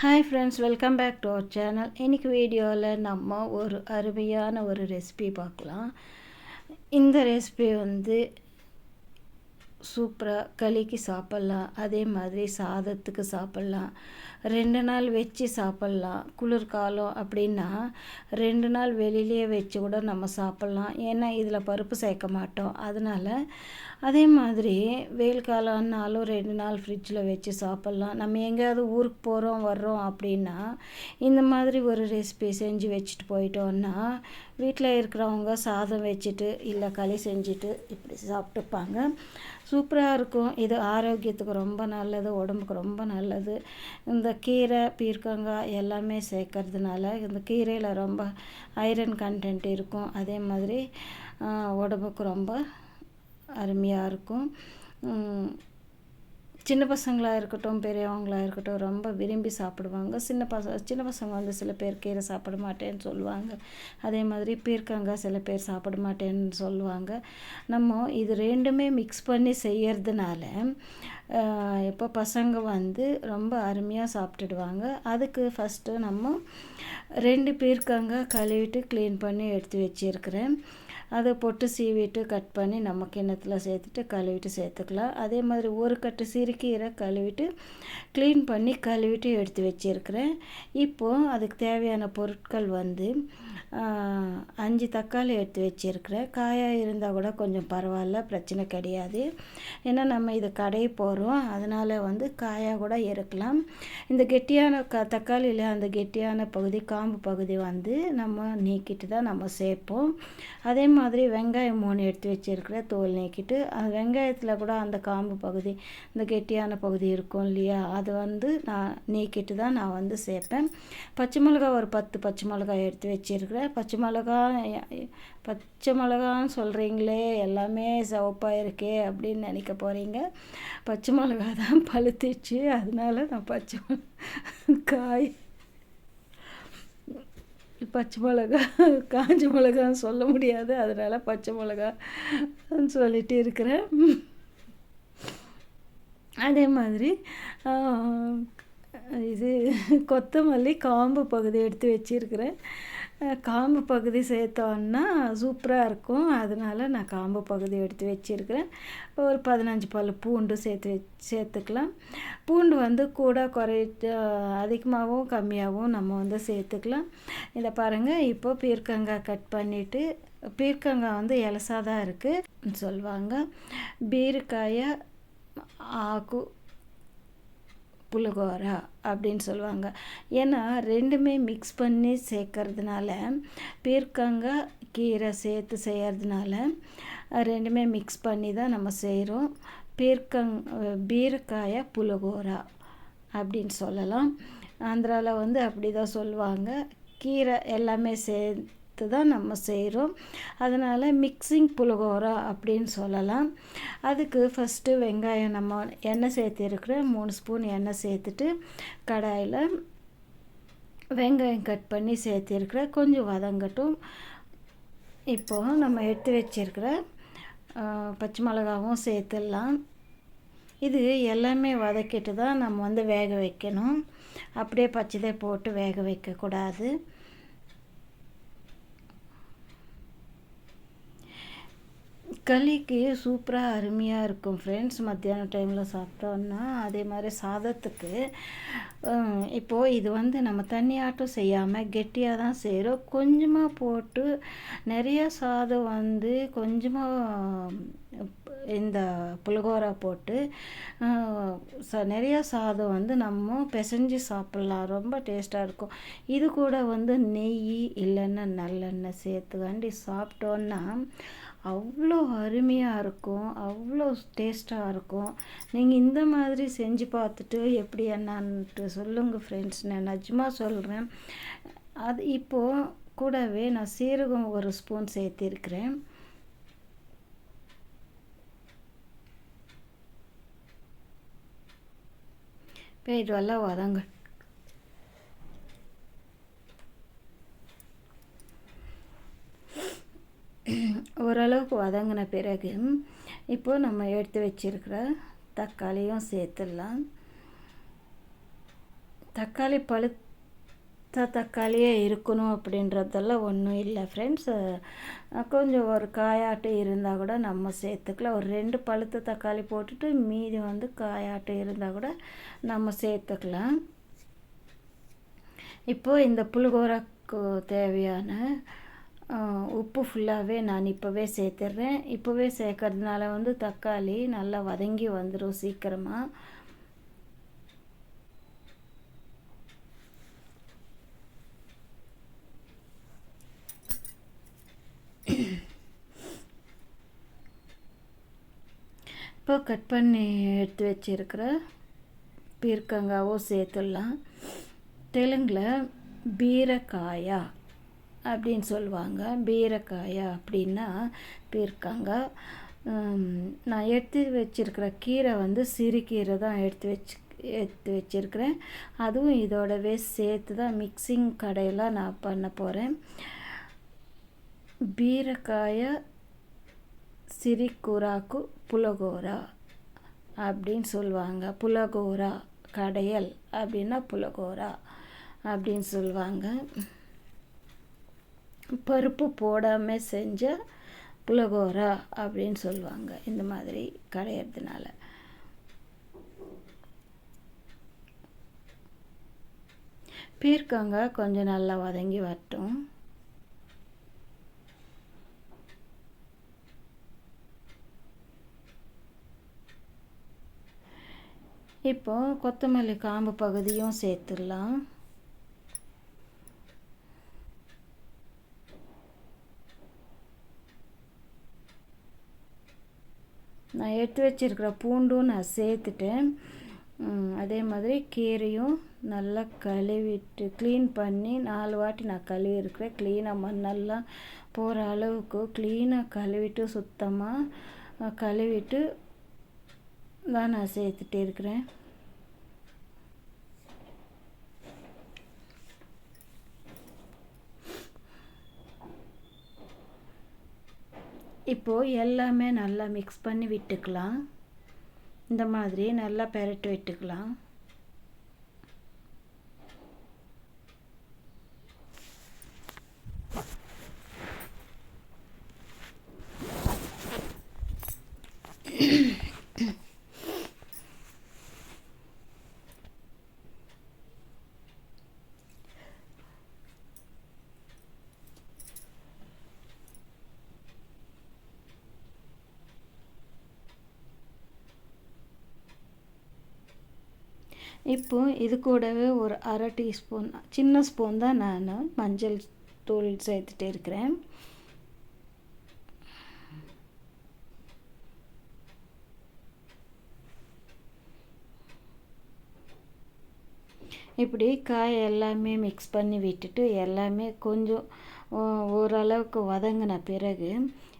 Hi friends welcome back to our channel இன்றைக்கி வீடியோவில் நம்ம ஒரு அருமையான ஒரு ரெசிபி பார்க்கலாம். இந்த ரெசிபி வந்து சூப்பராக களிக்கு சாப்பிட்லாம். அதே மாதிரி சாதத்துக்கு சாப்பிட்லாம். ரெண்டு நாள் வச்சு சாப்பிட்லாம். குளிர்காலம் அப்படின்னா ரெண்டு நாள் வெளியிலேயே வச்சு கூட நம்ம சாப்பிட்லாம். ஏன்னா இதில் பருப்பு சேர்க்க மாட்டோம். அதனால் அதே மாதிரி வெயில் காலம்னாலும் ரெண்டு நாள் ஃப்ரிட்ஜில் வச்சு சாப்பிட்லாம். நம்ம எங்கேயாவது ஊருக்கு போகிறோம் வர்றோம் அப்படின்னா இந்த மாதிரி ஒரு ரெசிபி செஞ்சு வச்சுட்டு போயிட்டோன்னா வீட்டில் இருக்கிறவங்க சாதம் வச்சுட்டு இல்லை களி செஞ்சுட்டு இப்படி சாப்பிட்டுப்பாங்க. சூப்பராக இருக்கும். இது ஆரோக்கியத்துக்கு ரொம்ப நல்லது உடம்புக்கு ரொம்ப நல்லது. இந்த கீரை பீர்க்கங்காய் எல்லாமே சேர்க்கறதுனால இந்த கீரையில் ரொம்ப ஐரன் கண்டென்ட் இருக்கும். அதே மாதிரி உடம்புக்கு ரொம்ப அருமையாக இருக்கும். சின்ன பசங்களாக இருக்கட்டும் பெரியவங்களாக இருக்கட்டும் ரொம்ப விரும்பி சாப்பிடுவாங்க. சின்ன பச சின்ன பசங்க வந்து சில பேர் கீரை சாப்பிட மாட்டேன்னு சொல்லுவாங்க. அதே மாதிரி பீர்க்கங்க சில பேர் சாப்பிட மாட்டேன்னு சொல்லுவாங்க. நம்ம இது ரெண்டுமே மிக்ஸ் பண்ணி செய்யறதுனால இப்போ பசங்க வந்து ரொம்ப அருமையாக சாப்பிட்டுடுவாங்க. அதுக்கு ஃபஸ்ட்டு நம்ம ரெண்டு பீர்க்கங்க கழுவிட்டு க்ளீன் பண்ணி எடுத்து வச்சுருக்கிறேன். அதை பொட்டு சீவிட்டு கட் பண்ணி நம்ம கிண்ணத்தில் சேர்த்துட்டு கழுவிட்டு சேர்த்துக்கலாம். அதே மாதிரி ஒரு கட்டு சிறுக்கீரை கழுவிட்டு க்ளீன் பண்ணி கழுவிட்டு எடுத்து வச்சுருக்கிறேன். இப்போது அதுக்கு தேவையான பொருட்கள் வந்து அஞ்சு தக்காளி எடுத்து வச்சுருக்கிறேன். காயாக இருந்தால் கூட கொஞ்சம் பரவாயில்ல பிரச்சனை கிடையாது. ஏன்னா நம்ம இதை கடை போகிறோம் அதனால் வந்து காயாக கூட இருக்கலாம் இந்த கெட்டியான க தக்காளியில் அந்த கெட்டியான பகுதி காம்பு பகுதி வந்து நம்ம நீக்கிட்டு தான் நம்ம சேர்ப்போம். அதே மாதிரி வெங்காயம் மூணு எடுத்து வச்சுருக்கிறேன் தோல் நீக்கிட்டு அது வெங்காயத்தில் கூட அந்த காம்பு பகுதி இந்த கெட்டியான பகுதி இருக்கும் இல்லையா? அது வந்து நான் நீக்கிட்டு தான் நான் வந்து சேர்ப்பேன். பச்சை மிளகாய் ஒரு பத்து பச்சை மிளகாய் எடுத்து வச்சுருக்கிறேன். பச்சை மிளகா பச்சை மிளகான்னு சொல்கிறீங்களே எல்லாமே சிவப்பாக இருக்கே அப்படின்னு நினைக்க போகிறீங்க பச்சை மிளகா தான் பழுத்துச்சு. அதனால நான் பச்சை காய் பச்சை மிளகா காஞ்ச மிளகான்னு சொல்ல முடியாது. அதனால் பச்சை மிளகான்னு சொல்லிட்டு இருக்கிறேன். அதே மாதிரி இது கொத்தமல்லி காம்பு பகுதி எடுத்து வச்சுருக்கிறேன். காம்பு பகுதி சேர்த்தோன்னா சூப்பராக இருக்கும். அதனால் நான் காம்பு பகுதி எடுத்து வச்சுருக்கிறேன். ஒரு பதினஞ்சு பல் பூண்டு சேர்த்து சேர்த்துக்கலாம். பூண்டு வந்து கூட குறை அதிகமாகவும் கம்மியாகவும் நம்ம வந்து சேர்த்துக்கலாம். இதை பாருங்கள் இப்போ பீர்க்கங்காய் கட் பண்ணிவிட்டு பீர்க்கங்காய் வந்து எலசாக தான் இருக்குது சொல்லுவாங்க. பீர்க்காயை ஆக்கு புளிகோரா அப்படின்னு சொல்லுவாங்க. ஏன்னா ரெண்டுமே மிக்ஸ் பண்ணி சேர்க்கறதுனால பீர்க்கங்காய் கீரை சேர்த்து செய்கிறதுனால ரெண்டுமே மிக்ஸ் பண்ணி தான் நம்ம செய்கிறோம் பீர்க்கங் பீரக்காய புலகோரா அப்படின்னு சொல்லலாம். ஆந்திராவில் வந்து அப்படி தான் சொல்லுவாங்க. கீரை எல்லாமே சே சேர்த்து தான் நம்ம செய்கிறோம். அதனால் மிக்சிங் புலகோரா அப்படின்னு சொல்லலாம். அதுக்கு ஃபஸ்ட்டு வெங்காயம் நம்ம எண்ணெய் சேர்த்துருக்குற மூணு ஸ்பூன் எண்ணெய் சேர்த்துட்டு கடாயில் வெங்காயம் கட் பண்ணி சேர்த்துருக்குற கொஞ்சம் வதங்கட்டும். இப்போது நம்ம எடுத்து வச்சிருக்கிற பச்சை மிளகாவும் சேர்த்துடலாம். இது எல்லாமே வதக்கிட்டு தான் நம்ம வந்து வேக வைக்கணும். அப்படியே பச்சதை போட்டு வேக வைக்கக்கூடாது. களிக்கு சூப்பராக அருமையாக இருக்கும். ஃப்ரெண்ட்ஸ் மத்தியான டைமில் சாப்பிட்டோன்னா அதே மாதிரி சாதத்துக்கு இப்போது இது வந்து நம்ம தண்ணியாட்டம் செய்யாமல் கெட்டியாக தான் செய்கிறோம் கொஞ்சமாக போட்டு நிறைய சாதம் வந்து கொஞ்சமாக இந்த புலகோரா போட்டு ச நிறையா சாதம் வந்து நம்ம பிசைஞ்சு சாப்பிட்லாம். ரொம்ப டேஸ்ட்டாக இருக்கும். இது கூட வந்து நெய் இல்லைன்னா நல்லெண்ணெய் சேர்த்துக்காண்டி சாப்பிட்டோன்னா அவ்வளோ அருமையாக இருக்கும். அவ்வளோ டேஸ்ட்டாக இருக்கும். நீங்கள் இந்த மாதிரி செஞ்சு பார்த்துட்டு எப்படி என்னான்ட்டு சொல்லுங்கள் ஃப்ரெண்ட்ஸ் நான் நிஜமாக சொல்கிறேன் அது இப்போது கூடவே நான் சீரகம் ஒரு ஸ்பூன் சேர்த்திருக்கிறேன். இப்போ இதுவெல்லாம் வதங்க. ஓரளவுக்கு வதங்கின பிறகு இப்போது நம்ம எடுத்து வச்சிருக்கிற தக்காளியும் சேர்த்துடலாம். தக்காளி பழுத்த தக்காளியே இருக்கணும் அப்படின்றதெல்லாம் ஒன்றும் இல்லை ஃப்ரெண்ட்ஸ் கொஞ்சம் ஒரு காயாட்டு இருந்தால் கூட நம்ம சேர்த்துக்கலாம். ஒரு ரெண்டு பழுத்த தக்காளி போட்டுட்டு மீதி வந்து காயாட்டு இருந்தால் கூட நம்ம சேர்த்துக்கலாம். இப்போது இந்த புளிகோராக்கு தேவையான உப்பு ஃபுல்லாகவே நான் இப்போவே சேர்த்துட்றேன் இப்போவே சேர்க்கறதுனால வந்து தக்காளி நல்லா வதங்கி வந்துடும் சீக்கிரமாக இப்போ கட் பண்ணி எடுத்து வச்சிருக்கிற பீர்க்கங்காவும் சேர்த்துடலாம். தெலுங்கில் பீரக்காயா அப்படின்னு சொல்லுவாங்க. பீரக்காயா அப்படின்னா பீர்க்கங்கா. நான் எடுத்து வச்சிருக்கிற கீரை வந்து சிறுகீரை தான் எடுத்து வச்சு எடுத்து வச்சுருக்கிறேன். அதுவும் இதோடவே சேர்த்து தான் மிக்சிங் கடையெல்லாம் நான் பண்ண போகிறேன் பீரக்காயை சிரிக்குராக்கு புலகோரா அப்படின்னு சொல்லுவாங்க. புலகோரா கடையல் அப்படின்னா புலகோரா அப்படின்னு சொல்லுவாங்க. பருப்பு போடாமல் செஞ்ச புலகோரா அப்படின்னு சொல்லுவாங்க இந்த மாதிரி கடையிறதுனால. பீர்க்கங்க கொஞ்சம் நல்லா வதங்கி வரட்டும். இப்போ கொத்தமல்லி காம்பு பகுதியும் சேர்த்துடலாம். நான் எடுத்து வச்சிருக்கிற பூண்டும் நான் சேர்த்துட்டேன். அதே மாதிரி கீரையும் நல்லா கழுவிட்டு க்ளீன் பண்ணி நாலு வாட்டி நான் கழுவி இருக்கிறேன் க்ளீனாக மண்ணெல்லாம் போகிற அளவுக்கு க்ளீனாக கழுவிட்டு சுத்தமாக கழுவிட்டு தான் நான் சேர்த்துட்டே இருக்கிறேன். இப்போது எல்லாமே நல்லா மிக்ஸ் பண்ணி விட்டுக்கலாம். இந்த மாதிரி நல்லா பெரட்டு விட்டுக்கலாம். இப்போ இது கூடவே ஒரு அரை டீஸ்பூன் சின்ன ஸ்பூன் தான் நான் மஞ்சள் தூள் சேர்த்துட்டு இருக்கிறேன். இப்படி காய் எல்லாமே மிக்ஸ் பண்ணி விட்டுட்டு எல்லாமே கொஞ்சம் ஓரளவுக்கு வதங்கின பிறகு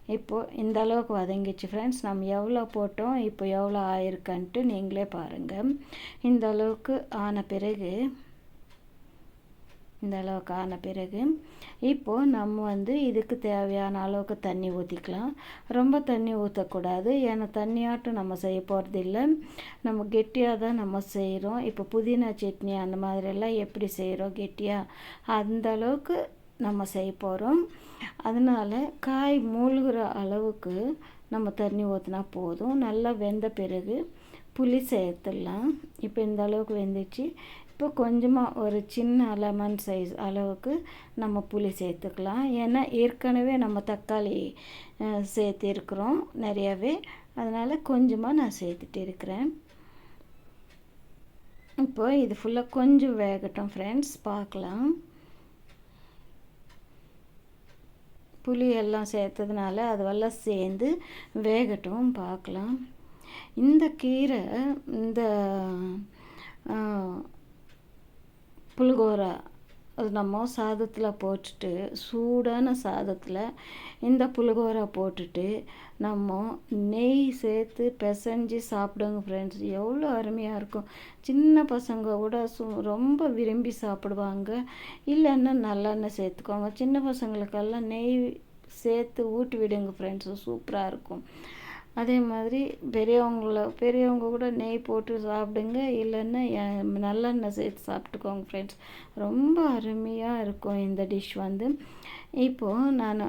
இப்போது இந்த அளவுக்கு வதங்கிச்சு ஃப்ரெண்ட்ஸ் நம்ம எவ்வளோ போட்டோம் இப்போ எவ்வளோ ஆயிருக்கான்ட்டு நீங்களே பாருங்கள் இந்த அளவுக்கு ஆன பிறகு இந்த அளவுக்கு ஆன பிறகு இப்போது நம்ம வந்து இதுக்கு தேவையான அளவுக்கு தண்ணி ஊற்றிக்கலாம் ரொம்ப தண்ணி ஊற்றக்கூடாது ஏன்னா தண்ணியாட்டும் நம்ம செய்ய போகிறது இல்லை நம்ம கெட்டியாக தான் நம்ம செய்கிறோம் இப்போ புதினா சட்னி அந்த மாதிரியெல்லாம் எப்படி செய்கிறோம் கெட்டியாக அந்த அளவுக்கு நம்ம செய்ய போகிறோம் அதனால் காய் மூழ்கிற அளவுக்கு நம்ம தண்ணி ஊற்றினா போதும். நல்லா வெந்த பிறகு புளி சேர்த்துடலாம். இப்போ இந்த அளவுக்கு வெந்துச்சு. இப்போ கொஞ்சமாக ஒரு சின்ன லெமன் சைஸ் அளவுக்கு நம்ம புளி சேர்த்துக்கலாம். ஏன்னா ஏற்கனவே நம்ம தக்காளி சேர்த்துருக்குறோம் நிறையாவே. அதனால் கொஞ்சமாக நான் சேர்த்துட்டு இருக்கிறேன். இப்போ இது ஃபுல்லாக கொஞ்சம் வேகட்டும் ஃப்ரெண்ட்ஸ் பார்க்கலாம். புளி எல்லாம் சேர்த்ததுனால அதுவெல்லாம் சேர்ந்து வேகட்டும் பார்க்கலாம். இந்த கீரை இந்த புளுகோரா அது நம்ம சாதத்தில் போட்டுட்டு சூடான சாதத்தில் இந்த புளிகோரை போட்டுட்டு நம்ம நெய் சேர்த்து பிசைஞ்சு சாப்பிடுங்க ஃப்ரெண்ட்ஸ் எவ்வளோ அருமையாக இருக்கும். சின்ன பசங்க கூட சு ரொம்ப விரும்பி சாப்பிடுவாங்க. இல்லைன்னா நல்லெண்ணெய் சேர்த்துக்கோங்க. சின்ன பசங்களுக்கெல்லாம் நெய் சேர்த்து ஊட்டி விடுங்க ஃப்ரெண்ட்ஸு சூப்பராக இருக்கும். அதே மாதிரி பெரியவங்கள பெரியவங்க கூட நெய் போட்டு சாப்பிடுங்க. இல்லைன்னா நல்லெண்ணெய் சேர்த்து சாப்பிட்டுக்கோங்க ஃப்ரெண்ட்ஸ் ரொம்ப அருமையாக இருக்கும் இந்த டிஷ் வந்து. இப்போது நான்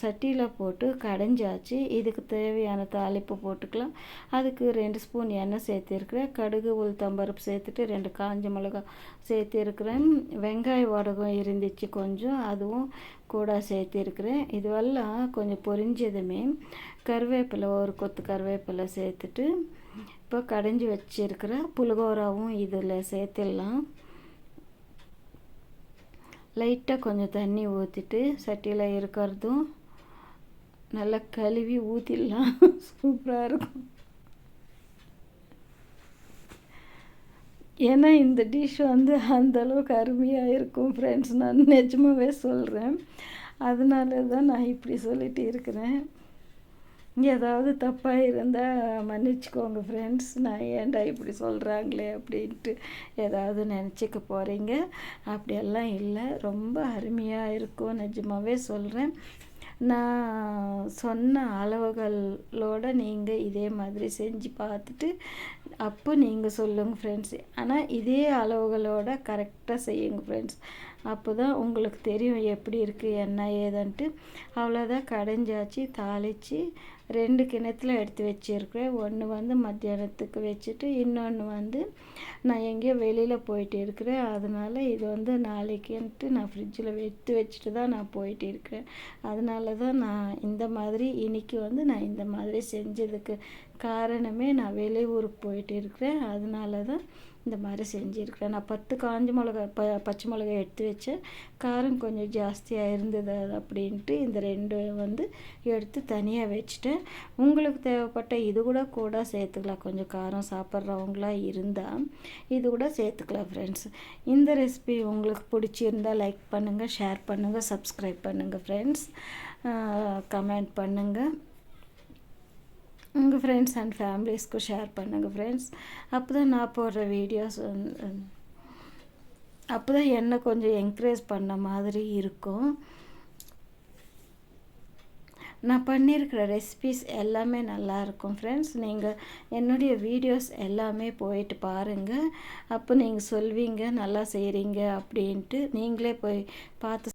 சட்டியில் போட்டு கடைஞ்சாச்சு. இதுக்கு தேவையான தாளிப்பு போட்டுக்கலாம். அதுக்கு ரெண்டு ஸ்பூன் எண்ணெய் சேர்த்துருக்குறேன். கடுகு உளுத்தம்பருப்பு சேர்த்துட்டு ரெண்டு காஞ்ச மிளகா சேர்த்துருக்குறேன். வெங்காய வடகம் இருந்துச்சு கொஞ்சம். அதுவும் கூட சேர்த்துருக்குறேன். இதுவெல்லாம் கொஞ்சம் பொரிஞ்சதுமே கருவேப்பிலை ஒரு கொத்து கருவேப்பிலை சேர்த்துட்டு இப்போ கடைஞ்சி வச்சுருக்கிற புளகோராவும் இதில் சேர்த்துடலாம். லைட்டாக கொஞ்சம் தண்ணி ஊற்றிட்டு சட்டியில் இருக்கிறதும் நல்லா கழுவி ஊற்றிடலாம் சூப்பராக இருக்கும். ஏன்னா இந்த டிஷ் வந்து அந்தளவுக்கு அருமையாக இருக்கும் ஃப்ரெண்ட்ஸ் நான் நிஜமாகவே சொல்கிறேன் அதனால தான் நான் இப்படி சொல்லிட்டு இருக்கிறேன். ஏதாவது தப்பாக இருந்தால் மன்னிச்சுக்கோங்க ஃப்ரெண்ட்ஸ் நான் ஏன்டா இப்படி சொல்கிறாங்களே அப்படின்ட்டு ஏதாவது நினச்சிக்க போகிறீங்க அப்படியெல்லாம் இல்லை. ரொம்ப அருமையாக இருக்கும். நிஜமாகவே சொல்கிறேன் நான் சொன்ன அளவுகளோட நீங்கள் இதே மாதிரி செஞ்சு பார்த்துட்டு அப்போ நீங்கள் சொல்லுங்கள் ஃப்ரெண்ட்ஸ் ஆனால் இதே அளவுகளோட கரெக்டாக செய்யுங்க ஃப்ரெண்ட்ஸ் அப்போ தான் உங்களுக்கு தெரியும் எப்படி இருக்குது என்ன ஏதுன்ட்டு. அவ்வளோதான். கடைஞ்சாச்சு தாளித்து ரெண்டு கிணத்துல எடுத்து வச்சுருக்கிறேன். ஒன்று வந்து மத்தியானத்துக்கு வச்சுட்டு இன்னொன்று வந்து நான் எங்கேயோ வெளியில் போயிட்டு இருக்கிறேன். அதனால் இது வந்து நாளைக்குன்ட்டு நான் ஃப்ரிட்ஜில் எடுத்து வச்சுட்டு தான் நான் போயிட்டு இருக்கிறேன். அதனால தான் நான் இந்த மாதிரி இன்றைக்கி வந்து நான் இந்த மாதிரி செஞ்சதுக்கு காரணமே நான் வெளியூருக்கு போயிட்டு இருக்கிறேன். அதனால தான் இந்த மாதிரி செஞ்சுருக்கிறேன். நான் பத்து காஞ்ச மிளகா ப பச்சை மிளகா எடுத்து வச்சேன் காரம் கொஞ்சம் ஜாஸ்தியாக இருந்தது அப்படின்ட்டு இந்த ரெண்டு வந்து எடுத்து தனியாக வச்சுட்டேன். உங்களுக்கு தேவைப்பட்ட இது கூட கூட சேர்த்துக்கலாம். கொஞ்சம் காரம் சாப்பிட்றவங்களா இருந்தால் இது கூட சேர்த்துக்கலாம் ஃப்ரெண்ட்ஸ் இந்த ரெசிபி உங்களுக்கு பிடிச்சிருந்தால் லைக் பண்ணுங்கள் ஷேர் பண்ணுங்கள் சப்ஸ்கிரைப் பண்ணுங்கள் ஃப்ரெண்ட்ஸ் கமெண்ட் பண்ணுங்கள் உங்கள் ஃப்ரெண்ட்ஸ் அண்ட் ஃபேமிலிஸ்க்கு ஷேர் பண்ணுங்கள் ஃப்ரெண்ட்ஸ் அப்போ தான் நான் போடுற வீடியோஸ் வந்து அப்போ தான் என்னை கொஞ்சம் என்கரேஜ் பண்ண மாதிரி இருக்கும். நான் பண்ணியிருக்கிற ரெசிபிஸ் எல்லாமே நல்லாயிருக்கும் ஃப்ரெண்ட்ஸ் நீங்கள் என்னுடைய வீடியோஸ் எல்லாமே போயிட்டு பாருங்கள் அப்போ நீங்கள் சொல்வீங்க நல்லா செய்கிறீங்க அப்படின்ட்டு நீங்களே போய் பார்த்து